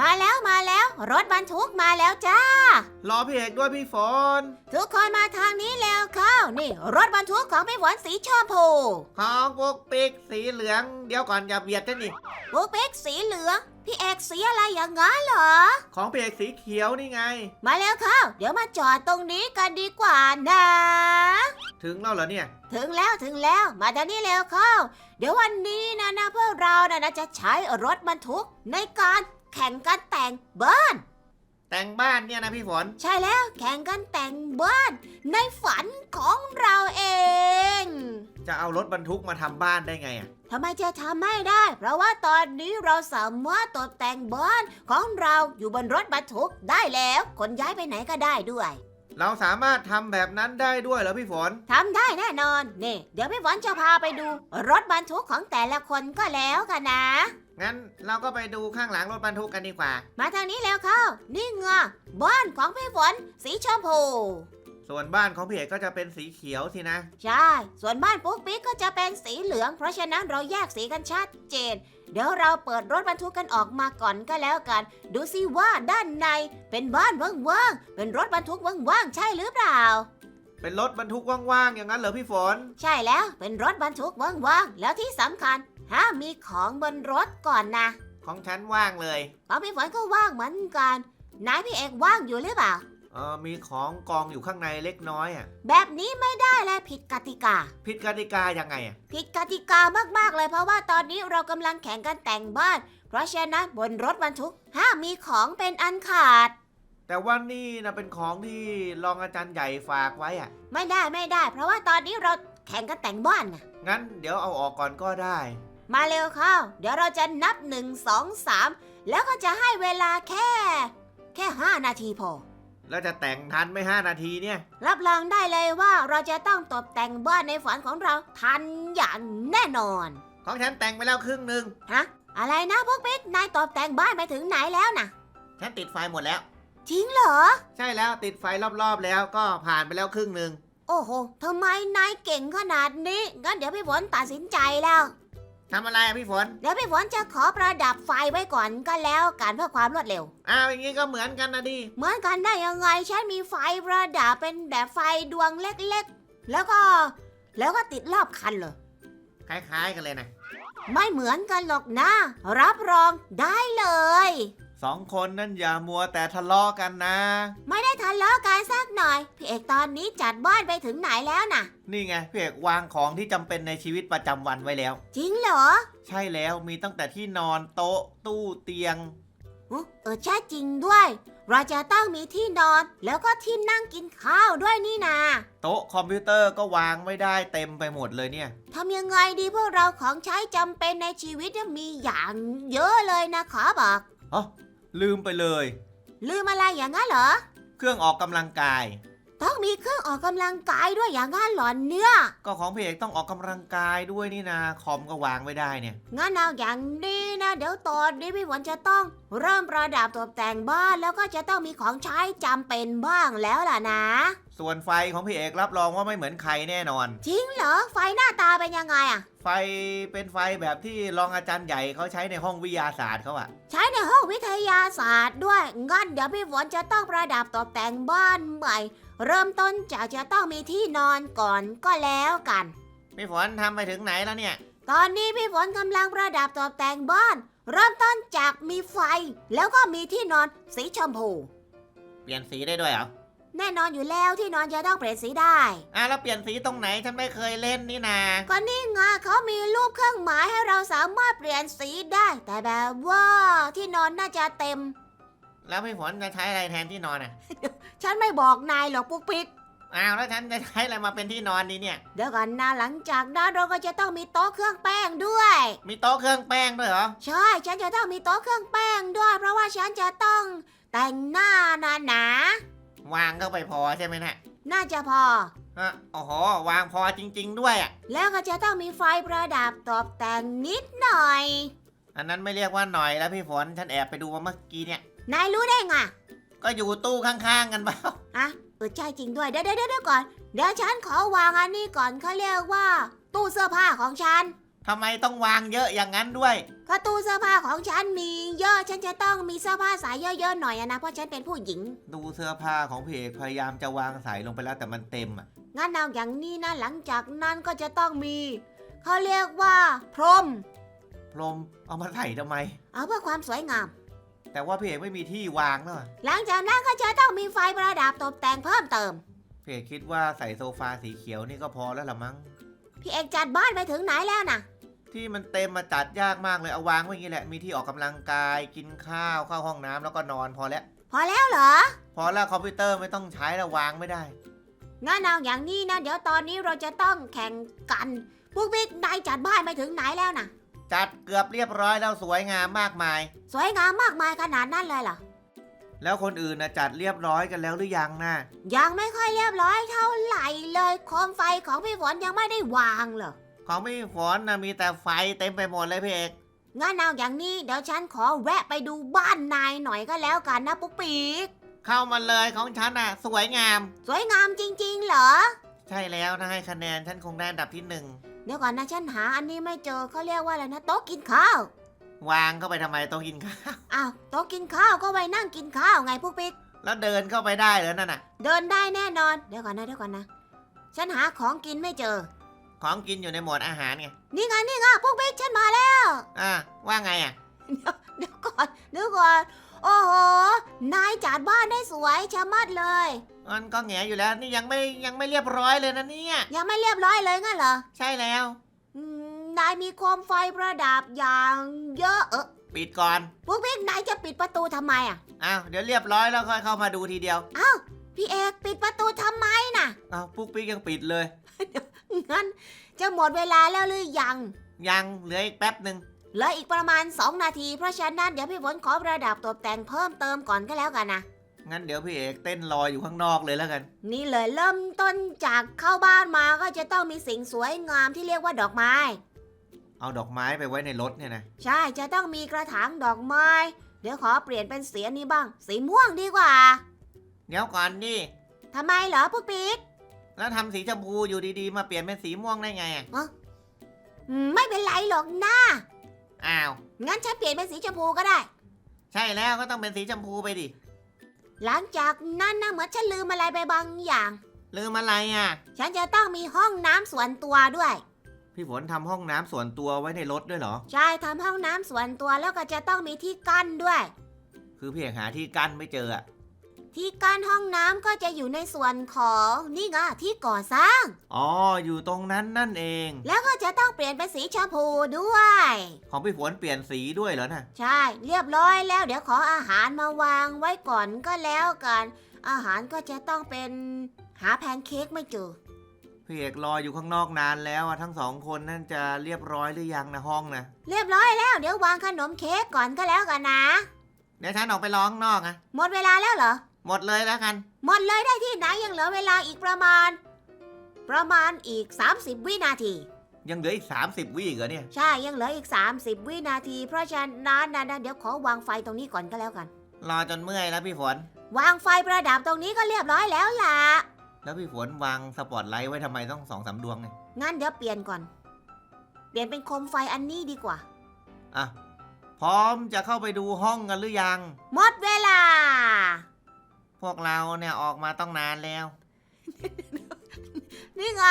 มาแล้วมาแล้วรถบรรทุกมาแล้วจ้า รอพี่เอกด้วยพี่ฝนทุกคนมาทางนี้แล้วเข้านี่ รถบรรทุกของพี่ฝนสีชมพูของปุ๊กปิ๊กสีเหลือง เดี๋ยวก่อนอย่าเบียดกันนี่ปุ๊กปิ๊กสีเหลือง พี่เอกสีอะไรอย่างงั้นเหรอ ของพี่เอกสีเขียวนี่ไง มาแล้วเข้าเดี๋ยวมาจอดตรงนี้กันดีกว่านะ ถึงแล้วเหรอเนี่ย ถึงแล้วถึงแล้วมาทางนี้แล้วเข้า เดี๋ยววันนี้นะนะพวกเรานะนะจะใช้รถบรรทุกในการ แข่งกันแต่งบ้าน แต่งบ้านเนี่ยนะพี่ฝน ใช่แล้วแข่งกันแต่งบ้าน ในฝันของเราเอง จะเอารถบรรทุกมาทำบ้านได้ไงอะ ทำไมจะทำไม่ได้ เพราะว่าตอนนี้เราสามารถตกแต่งบ้านของเราอยู่บนรถบรรทุกได้แล้วขนย้ายไปไหนก็ได้ด้วย เราสามารถทำแบบนั้นได้ด้วยเหรอพี่ฝน ทำได้แน่นอน นี่ เดี๋ยวพี่ฝนจะพาไปดู รถบรรทุกของแต่ละคนก็แล้วกันนะ งั้นเราก็ไปดูข้างหลังรถบรรทุกกันดีกว่า มาทางนี้แล้วเข้า นี่ไงบ้านของพี่ฝนสีชมพู ส่วนบ้านของพี่เอกก็จะเป็นสีเขียวสินะ ใช่ ส่วนบ้านปุ๊กปิ๊กก็จะเป็นสีเหลือง เพราะฉะนั้นเราแยกสีกันชัดเจน เดี๋ยวเราเปิดรถบรรทุกกันออกมาก่อนก็แล้วกัน ดูสิว่าด้านในเป็นบ้านว่างๆ เป็นรถบรรทุกว่างๆ ใช่หรือเปล่า เป็นรถบรรทุกว่างๆ อย่างนั้นเหรอพี่ฝน ใช่แล้ว เป็นรถบรรทุกว่างๆ แล้วที่สำคัญ ห้ามมีของบนรถก่อนนะของฉันว่างเลยของพี่ฝนก็ว่างเหมือนกันนายพี่เอกว่างอยู่หรือเปล่า เออมีของกองอยู่ข้างในเล็กน้อยอะ แบบนี้ไม่ได้เลยผิดกติกา ผิดกติกายังไงอะ ผิดกติกามากๆเลยเพราะว่าตอนนี้เรากำลังแข่งกันแต่งบ้าน เพราะฉะนั้นบนรถบรรทุกห้ามมีของเป็นอันขาด แต่ว่านี่นะเป็นของที่รองอาจารย์ใหญ่ฝากไว้อะ ไม่ได้ไม่ได้ เพราะว่าตอนนี้เราแข่งกันแต่งบ้านนะงั้นเดี๋ยวเอาออกก่อนก็ได้ มาเร็วเข้า เดี๋ยวเราจะนับ 1 2 3 แล้วก็จะให้เวลาแค่ แค่ 5 นาทีพอ แล้วจะแต่งทันไหม่ห้านาทีเนี่ย รับรองได้เลยว่าเราจะต้องตกแต่งบ้านในฝันของเราทันอย่างแน่นอนของฉันแต่งไปแล้วครึ่งหนึ่งฮะอะไรนะพวกปิ๊กนายตกแต่งบ้านไปถึงไหนแล้วนะฉันติดไฟหมดแล้ว จริงเหรอ ใช่แล้วติดไฟรอบๆแล้วก็ผ่านไปแล้วครึ่งหนึ่งโอ้โหทำไมนายเก่งขนาดนี้งั้นเดี๋ยวพี่ฝนตัดสินใจแล้ว ทำอะไรอะพี่ฝน เดี๋ยวพี่ฝนจะขอประดับไฟไว้ก่อนก็แล้วกันเพื่อความรวดเร็ว อ้าวอย่างงี้ก็เหมือนกันนะดิ เหมือนกันได้ยังไงฉันมีไฟประดับเป็นแบบไฟดวงเล็กๆ แล้วก็ แล้วก็ติดรอบคันเลยคล้ายๆกันเลยนะ ไม่เหมือนกันหรอกนะ รับรองได้เลย สองคนนั่นอย่ามัวแต่ทะเลาะกันนะ ไม่ได้ทะเลาะกันสักหน่อย พี่เอกตอนนี้จัดบ้านไปถึงไหนแล้วน่ะ นี่ไงพี่เอกวางของที่จำเป็นในชีวิตประจำวันไว้แล้ว จริงเหรอใช่แล้วมีตั้งแต่ที่นอนโต๊ะตู้เตียง อุ๊ยเออใช่จริงด้วย เราจะต้องมีที่นอน แล้วก็ที่นั่งกินข้าวด้วยนี่นาโต๊ะคอมพิวเตอร์ก็วางไม่ได้เต็มไปหมดเลยเนี่ย ทำยังไงดีพวกเราของใช้จำเป็นในชีวิตเนี่ยมีอย่างเยอะเลยนะขอบอก อ๋อ ลืมไปเลย ลืมอะไรอย่างนั้นเหรอ เครื่องออกกำลังกาย ต้องมีเครื่องออกกำลังกายด้วยอย่างนั้นเหรอเนี่ย ก็ของพี่เอกต้องออกกำลังกายด้วยนี่นาคอมก็วางไม่ได้เนี่ย งั้นเอาอย่างนี้นะ เดี๋ยวตอนนี้พี่ฝนจะต้อง เริ่มประดับตกแต่งบ้านแล้วก็จะต้องมีของใช้จำเป็นบ้างแล้วล่ะนะ ส่วนไฟของพี่เอกรับรองว่าไม่เหมือนใครแน่นอน จริงเหรอ ไฟหน้าตาเป็นยังไงอะไฟเป็นไฟแบบที่รองอาจารย์ใหญ่เขาใช้ในห้องวิทยาศาสตร์เขาอะใช้ในห้องวิทยาศาสตร์ด้วยงั้นเดี๋ยวพี่ฝนจะต้องประดับตกแต่งบ้านใหม่ เริ่มต้นจากจะต้องมีที่นอนก่อนก็แล้วกัน พี่ฝนทำไปถึงไหนแล้วเนี่ย ตอนนี้พี่ฝนกำลังประดับตกแต่งบ้าน เริ่มต้นจากมีไฟ แล้วก็มีที่นอนสีชมพู เปลี่ยนสีได้ด้วยเหรอ แน่นอนอยู่แล้วที่นอนจะต้องเปลี่ยนสีได้ อะแล้วเปลี่ยนสีตรงไหนฉันไม่เคยเล่นนี่นา ก็นี่ไงเขามีรูปเครื่องหมายให้เราสามารถเปลี่ยนสีได้ แต่แบบว่าที่นอนน่าจะเต็ม แล้วพี่ฝนจะใช้อะไรแทนที่นอนอะ ฉันไม่บอกนายหรอกปุ๊กปิ๊กอ้าวแล้วฉันจะใช้อะไรมาเป็นที่นอนดีเนี่ย เดี๋ยวก่อนนะหลังจากนั้นเราก็จะต้องมีโต๊ะเครื่องแป้งด้วย มีโต๊ะเครื่องแป้งด้วยเหรอ ใช่ฉันจะต้องมีโต๊ะเครื่องแป้งด้วย เพราะว่าฉันจะต้องแต่งหน้านะนะ วางเข้าไปพอใช่ไหมนะน่าจะพอ อะโอ้โหวางพอจริง ๆ ด้วยอะ แล้วก็จะต้องมีไฟประดับตกแต่งนิดหน่อย อันนั้นไม่เรียกว่าหน่อยแล้วพี่ฝนฉันแอบไปดูมาเมื่อกี้เนี่ย นายรู้ได้ไงก็อยู่ตู้ข้างๆกันเปล่าอะเออใช่จริงด้วย เดี๋ยวเดี๋ยวเดี๋ยวก่อน เดี๋ยวฉันขอวางอันนี้ก่อนเขาเรียกว่า ตู้เสื้อผ้าของฉัน ทำไมต้องวางเยอะอย่างนั้นด้วย ก็ตู้เสื้อผ้าของฉันมีเยอะ ฉันจะต้องมีเสื้อผ้าใส่เยอะๆหน่อยอะนะ เพราะฉันเป็นผู้หญิง ดูเสื้อผ้าของพี่เอกพยายามจะวางใส่ลงไปแล้วแต่มันเต็มอะ งั้นเอาอย่างนี้นะ หลังจากนั้นก็จะต้องมี เขาเรียกว่า พรม พรมเอามาใส่ทำไม เอาเพื่อความสวยงาม แต่ว่าพี่เอกไม่มีที่วางแล้วอะหลังจากนั้นก็จะต้องมีไฟประดับตกแต่งเพิ่มเติมพี่เอกคิดว่าใส่โซฟาสีเขียวนี่ก็พอแล้วละมั้ง พี่เอกจัดบ้านไปถึงไหนแล้วนะ ที่มันเต็มมาจัดยากมากเลยเอาวางไว้อย่างนี้แหละ มีที่ออกกำลังกายกินข้าวเข้าห้องน้ำแล้วก็นอนพอแล้ว พอแล้วเหรอ พอแล้วคอมพิวเตอร์ไม่ต้องใช้แล้ววางไม่ได้ งั้นเอาอย่างนี้นะ เดี๋ยวตอนนี้เราจะต้องแข่งกัน พวกบิ๊กนายจัดบ้านไปถึงไหนแล้วนะจัดเกือบเรียบร้อยแล้วสวยงามมากมาย สวยงามมากมายขนาดนั้นเลยเหรอ แล้วคนอื่นนะจัดเรียบร้อยกันแล้วหรือยังนะยังไม่ค่อยเรียบร้อยเท่าไหร่เลยโคมไฟของพี่ฝนยังไม่ได้วางเล ยของพี่ฝนนะมีแต่ไฟเต็มไปหมดเลยพี่เอกงั้นเอาอย่างนี้เดี๋ยวฉันขอแวะไปดูบ้านนายหน่อยก็แล้วกันนะปุ๊กปีก เข้ามาเลยของฉันน่ะ สวยงาม สวยงามจริง ๆ เหรอ ใช่แล้วถ้าให้คะแนนฉันคงได้อันดับที่หนึ่งเดี๋ยวก่อนนะฉันหาอันนี้ไม่เจอเขาเรียกว่าอะไรนะโต๊ะกินข้าว วางเข้าไปทำไมโต๊ะกินข้าวอ้าวโต๊ะกินข้าวก็ไว้นั่งกินข้าวไงปุ๊กปิ๊กแล้วเดินเข้าไปได้เหรอนั่นน่ะ เดินได้แน่นอน เดี๋ยวก่อนนะเดี๋ยวก่อนนะ ฉันหาของกินไม่เจอ ของกินอยู่ในหมวดอาหารไง นี่ไงนี่ไงปุ๊กปิ๊กฉันมาแล้ว อ่า ว่าไงอะเดี๋ยวก่อนเดี๋ยวก่อน โอ้โห นายจัดบ้านได้สวยชะมัดเลย มันก็แงอยู่แล้ว นี่ยังไม่ยังไม่เรียบร้อยเลยนะเนี่ย ยังไม่เรียบร้อยเลยงั้นเหรอใช่แล้ว อืมนายมีโคมไฟประดับอย่างเยอะเออปิดก่อนปุ๊กปิ๊กนายจะปิดประตูทำไมอะ อ้าว เดี๋ยวเรียบร้อยแล้วค่อยเข้ามาดูทีเดียว พี่เอกปิดประตูทำไมน่ะ อ้าวปุ๊กปิ๊กยังปิดเลย งั้นจะหมดเวลาแล้วหรือยัง ยังเหลืออีกแป๊บหนึ่งเหลืออีกประมาณ 2 นาที เพราะฉะนั้นเดี๋ยวพี่ฝนขอประดับตกแต่งเพิ่มเติมก่อนก็แล้วกันนะ งั้นเดี๋ยวพี่เอกเต้นรออยู่ข้างนอกเลยแล้วกัน นี่เลยเริ่มต้นจากเข้าบ้านมาก็จะต้องมีสิ่งสวยงามที่เรียกว่าดอกไม้ เอาดอกไม้ไปไว้ในรถเนี่ยนะ ใช่จะต้องมีกระถางดอกไม้ เดี๋ยวขอเปลี่ยนเป็นสีอันนี้บ้าง สีม่วงดีกว่า เดี๋ยวก่อนดิทำไมเหรอปุ๊กปิ๊ก แล้วทำสีชมพูอยู่ดีๆ มาเปลี่ยนเป็นสีม่วงได้ไงอะอืมไม่เป็นไรหรอกนะ อ้าว งั้นฉันเปลี่ยนเป็นสีชมพูก็ได้ ใช่แล้วก็ต้องเป็นสีชมพูไปดิ หลังจากนั้นนะเหมือนฉันลืมอะไรไปบางอย่าง ลืมอะไรอะ ฉันจะต้องมีห้องน้ำส่วนตัวด้วย พี่ฝนทำห้องน้ำส่วนตัวไว้ในรถด้วยเหรอ ใช่ทำห้องน้ำส่วนตัวแล้วก็จะต้องมีที่กั้นด้วย คือพี่เอกหาที่กั้นไม่เจออะ ที่กั้นห้องน้ำก็จะอยู่ในส่วนของนี่ไงที่ก่อสร้าง อ๋อ อยู่ตรงนั้นนั่นเอง แล้วก็จะต้องเปลี่ยนเป็นสีชมพูด้วย ของพี่ฝนเปลี่ยนสีด้วยเหรอน่ะใช่ เรียบร้อยแล้วเดี๋ยวขออาหารมาวางไว้ก่อนก็แล้วกัน อาหารก็จะต้องเป็นหาแพนเค้กไม่เจอ พี่เอกรออยู่ข้างนอกนานแล้วอะทั้งสองคนนั่นจะเรียบร้อยหรือยังนะห้องนะเรียบร้อยแล้วเดี๋ยววางขนมเค้กก่อนก็แล้วกันนะ เดี๋ยวฉันออกไปรอข้างนอกอะหมดเวลาแล้วเหรอ หมดเลยแล้วกัน หมดเลยได้ที่ไหนยังเหลือเวลาอีกประมาณ ประมาณอีก 30 วินาที ยังเหลืออีก 30 วิอีกเหรอเนี่ย ใช่ยังเหลืออีก 30 วินาที เพราะฉะนั้นนะนะเดี๋ยวขอวางไฟตรงนี้ก่อนก็แล้วกัน รอจนเมื่อยแล้วพี่ฝน วางไฟประดับตรงนี้ก็เรียบร้อยแล้วล่ะ แล้วพี่ฝนวางสปอตไลท์ไว้ทำไมต้องสองสามดวงเนี่ยงั้นเดี๋ยวเปลี่ยนก่อน เปลี่ยนเป็นโคมไฟอันนี้ดีกว่า อะพร้อมจะเข้าไปดูห้องกันหรือยัง หมดเวลา พวกเราเนี่ยออกมาต้องนานแล้ว นี่ไง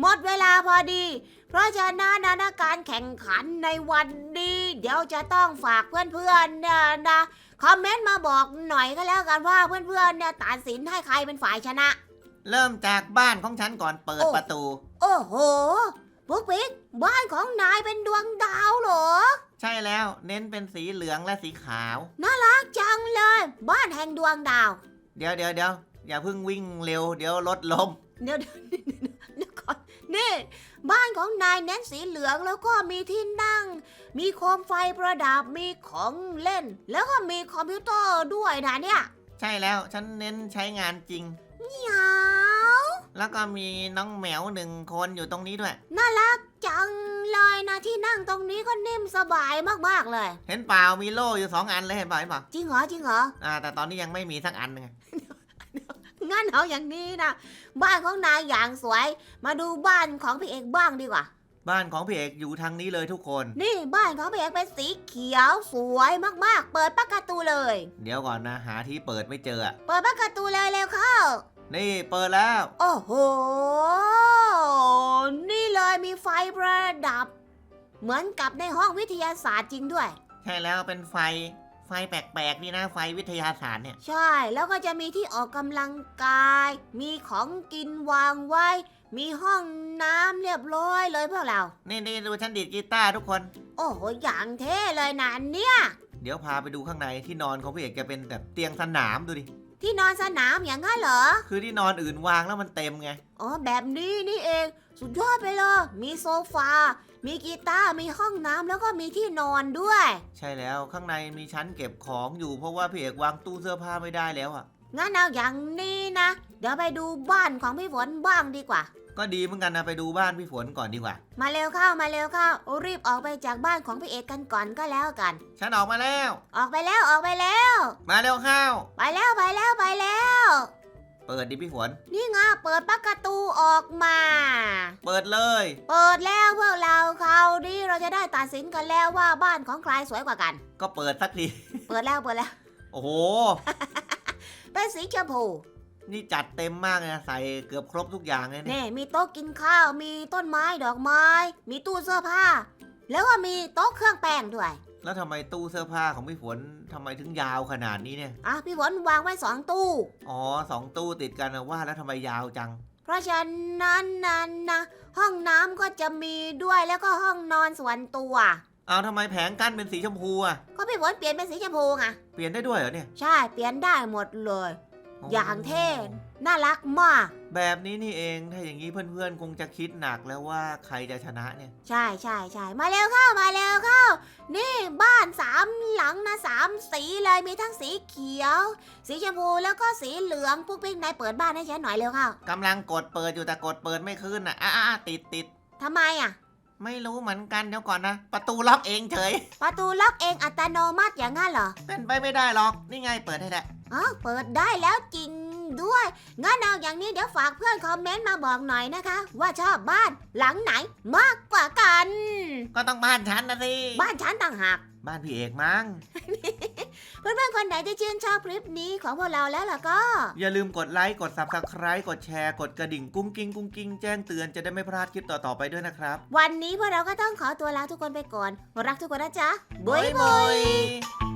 หมดเวลาพอดี เพราะฉะนั้นนะนะการแข่งขันในวันนี้ เดี๋ยวจะต้องฝากเพื่อนๆเนี่ยนะคอมเมนต์มาบอกหน่อยก็แล้วกันว่าเพื่อนๆเนี่ยตัดสินให้ใครเป็นฝ่ายชนะ เริ่มจากบ้านของฉันก่อนเปิดโอ้ ประตู โอ้โหปุ๊กปิ๊กบ้านของนายเป็นดวงดาวเหรอใช่แล้วเน้นเป็นสีเหลืองและสีขาวรักจังเลย บ้านแห่งดวงดาว เดี๋ยวเดี๋ยวเดี๋ยวอย่าเพิ่งวิ่งเร็ว เดี๋ยวรถล้มเดี๋ยวเดี๋ยวเดี๋ยวเดี๋ยวก่อนนี่ บ้านของนายเน้นสีเหลืองแล้วก็มีที่นั่ง มีโคมไฟประดับมีของเล่น แล้วก็มีคอมพิวเตอร์ด้วยนะเนี่ยใช่แล้วฉันเน้นใช้งานจริงเหงา แล้วก็มีน้องแมวหนึ่งคนอยู่ตรงนี้ด้วย น่ารักจังเลยนะที่นั่งตรงนี้ก็นิ่มสบายมากๆเลย เห็นเปล่ามีโล่อยู่สองอันเลยเห็นเปล่าเห็นเปล่าจริงเหรอจริงเหรออ่าแต่ตอนนี้ยังไม่มีสักอันหนึงอะงั้นเอาอย่างนี้นะบ้านของนายอย่างสวย มาดูบ้านของพี่เอกบ้างดีกว่า บ้านของพี่เอกอยู่ทางนี้เลยทุกคน นี่บ้านของพี่เอกเป็นสีเขียวสวยมากๆ เปิดประตูเลย เดี๋ยวก่อนนะหาที่เปิดไม่เจออะเปิดประตูเลยเร็วเข้า นี่เปิดแล้ว โอ้โห นี่เลยมีไฟประดับ เหมือนกับในห้องวิทยาศาสตร์จริงด้วย ใช่แล้วเป็นไฟไฟแปลกๆนี่นะไฟวิทยาศาสตร์เนี่ย ใช่ แล้วก็จะมีที่ออกกำลังกาย มีของกินวางไว้ มีห้องน้ำเรียบร้อยเลยพวกเรา นี่นี่ดูฉันดีดกีตาร์ทุกคน โอ้โห อย่างเท่เลยนะเนี่ย เดี๋ยวพาไปดูข้างในที่นอนของพี่เอกจะเป็นแบบเตียงสนามดูดิ ที่นอนสนามอย่างนั้นเหรอ คือที่นอนอื่นวางแล้วมันเต็มไง อ๋อแบบนี้นี่เอง สุดยอดไปเลย มีโซฟา มีกีตาร์ มีห้องน้ำแล้วก็มีที่นอนด้วย ใช่แล้วข้างในมีชั้นเก็บของอยู่เพราะว่าพี่เอกวางตู้เสื้อผ้าไม่ได้แล้วอะ งั้นเอาอย่างนี้นะ เดี๋ยวไปดูบ้านของพี่ฝนบ้างดีกว่า ก็ดีเหมือนกันนะไปดูบ้านพี่ฝนก่อนดีกว่า มาเร็วเข้ามาเร็วเข้ารีบออกไปจากบ้านของพี่เอกกันก่อนก็แล้วกัน ฉันออกมาแล้ว ออกไปแล้วออกไปแล้ว มาเร็วเข้า ไปแล้วไปแล้วไปแล้ว เปิดดิพี่ฝน นี่ไงเปิดประตูออกมา เปิดเลย เปิดแล้วพวกเราเขาวนี้เราจะได้ตัดสินกันแล้วว่าบ้านของใครสวยกว่ากัน ก็เปิดสักที เปิดแล้วเปิดแล้ว โอ้โห เป็นสีชมพู นี่จัดเต็มมากเลยนะใส่เกือบครบทุกอย่างเลยเนี่ย นี่มีโต๊ะกินข้าว มีต้นไม้ดอกไม้ มีตู้เสื้อผ้า แล้วก็มีโต๊ะเครื่องแป้งด้วย แล้วทำไมตู้เสื้อผ้าของพี่ฝนทำไมถึงยาวขนาดนี้เนี่ย อะพี่ฝนวางไว้สองตู้ อ๋อสองตู้ติดกันนะว่าแล้วทำไมยาวจัง เพราะฉะนั้นนั้นนะห้องน้ำก็จะมีด้วยแล้วก็ห้องนอนส่วนตัว เอาทำไมแผงกั้นเป็นสีชมพูอะ ก็พี่ฝนเปลี่ยนเป็นสีชมพูไงเปลี่ยนได้ด้วยเหรอเนี่ย ใช่เปลี่ยนได้หมดเลย อย่างเท่น่ารักมาก แบบนี้นี่เอง ถ้าอย่างนี้เพื่อนๆ คงจะคิดหนักแล้วว่าใครจะชนะเนี่ย ใช่ใช่ใช่มาเร็วเข้ามาเร็วเข้า นี่บ้านสามหลังนะสามสีเลยมีทั้งสีเขียว สีชมพูแล้วก็สีเหลืองปุ๊กปิ๊กนายเปิดบ้านให้ฉันหน่อยเร็วเข้ากำลังกดเปิดอยู่แต่กดเปิดไม่ขึ้นอะอะอะติดติดทำไมอะ ไม่รู้เหมือนกันเดี๋ยวก่อนนะ ประตูล็อกเองเฉย ประตูล็อกเองอัตโนมัติอย่างงั้นเหรอเป็นไปไม่ได้หรอก นี่ไงเปิดให้แหละ อ๋อเปิดได้แล้วจริงด้วย งั้นเอาอย่างนี้เดี๋ยวฝากเพื่อนคอมเมนต์มาบอกหน่อยนะคะ ว่าชอบบ้านหลังไหนมากกว่ากัน ก็ต้องบ้านฉันนะสิ บ้านฉันต่างหาก บ้านพี่เอกมั้ง เพื่อนๆคนไหนที่ชื่นชอบคลิปนี้ของพวกเราแล้วล่ะก็ อย่าลืมกดไลค์กด subscribe กดแชร์กดกระดิ่งกุ้งกิ้งกุ้งกิ้งแจ้งเตือนจะได้ไม่พลาดคลิปต่อๆไปด้วยนะครับ วันนี้พวกเราก็ต้องขอตัวลาทุกคนไปก่อน รักทุกคนนะจ๊ะบุยบุยย